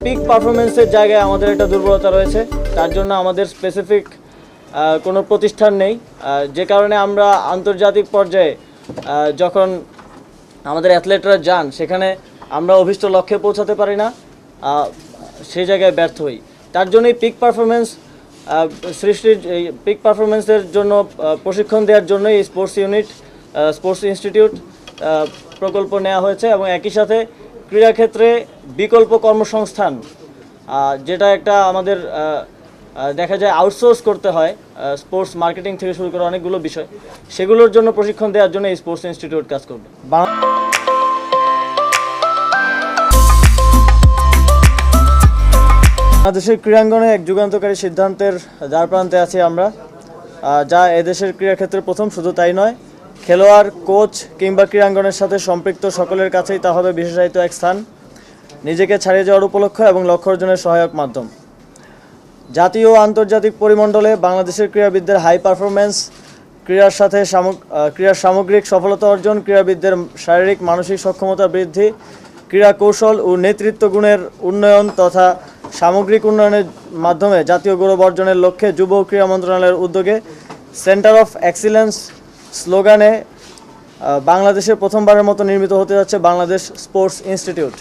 Pick পারফরমেন্সের জায়গায় আমাদের একটা দুর্বলতা রয়েছে। তার জন্য আমাদের স্পেসিফিক কোনো প্রতিষ্ঠান নেই। যে কারণে আমরা আন্তর্জাতিক পর্যায়ে যখন আমাদের অ্যাথলেটরা যান, সেখানে আমরা অভিষ্ট লক্ষ্যে পৌঁছাতে পারি না। সেই জায়গায় ব্যর্থ হই। তার জন্যই পিক পারফরমেন্স সৃষ্টির পিক পারফরমেন্সের জন্য প্রশিক্ষণ দেওয়ার জন্য এই স্পোর্টস ইউনিট স্পোর্টস ইনস্টিটিউট প্রকল্প নেওয়া হয়েছে এবং একই সাথে ক্রীড়াক্ষেত্রে বিকল্প কর্মসংস্থান যেটা একটা আমাদের দেখা যায় আউটসোর্স করতে হয় স্পোর্টস মার্কেটিং থেকে শুরু করে অনেকগুলো বিষয়, সেগুলোর জন্য প্রশিক্ষণ দেওয়ার জন্য এই স্পোর্টস ইনস্টিটিউট কাজ করবে। বাংলাদেশের ক্রীড়াঙ্গনে এক যুগান্তকারী সিদ্ধান্তের দ্বার প্রান্তে আছি আমরা যা এদেশের ক্রীড়াক্ষেত্রে প্রথম, শুধু তাই নয় খেলোয়াড়, কোচ কিংবা ক্রীড়াঙ্গনের সাথে সম্পৃক্ত সকলের কাছেই তা হবে বিশেষায়িত এক স্থান। নিজেকে ছাড়িয়ে যাওয়ার উপলক্ষ এবং লক্ষ্য অর্জনের সহায়ক মাধ্যম। জাতীয় ও আন্তর্জাতিক পরিমণ্ডলে বাংলাদেশের ক্রীড়াবিদদের হাই পারফরমেন্স ক্রীড়ার সাথে ক্রীড়ার সামগ্রিক সফলতা অর্জন, ক্রীড়াবিদদের শারীরিক, মানসিক সক্ষমতা বৃদ্ধি, ক্রীড়া কৌশল ও নেতৃত্ব গুণের উন্নয়ন তথা সামগ্রিক উন্নয়নের মাধ্যমে জাতীয় গৌরব অর্জনের লক্ষ্যে যুব ক্রীড়া মন্ত্রণালয়ের উদ্যোগে সেন্টার অফ এক্সিলেন্স স্লোগানে বাংলাদেশে প্রথমবারের মতো নির্মিত হতে যাচ্ছে বাংলাদেশ স্পোর্টস ইনস্টিটিউট।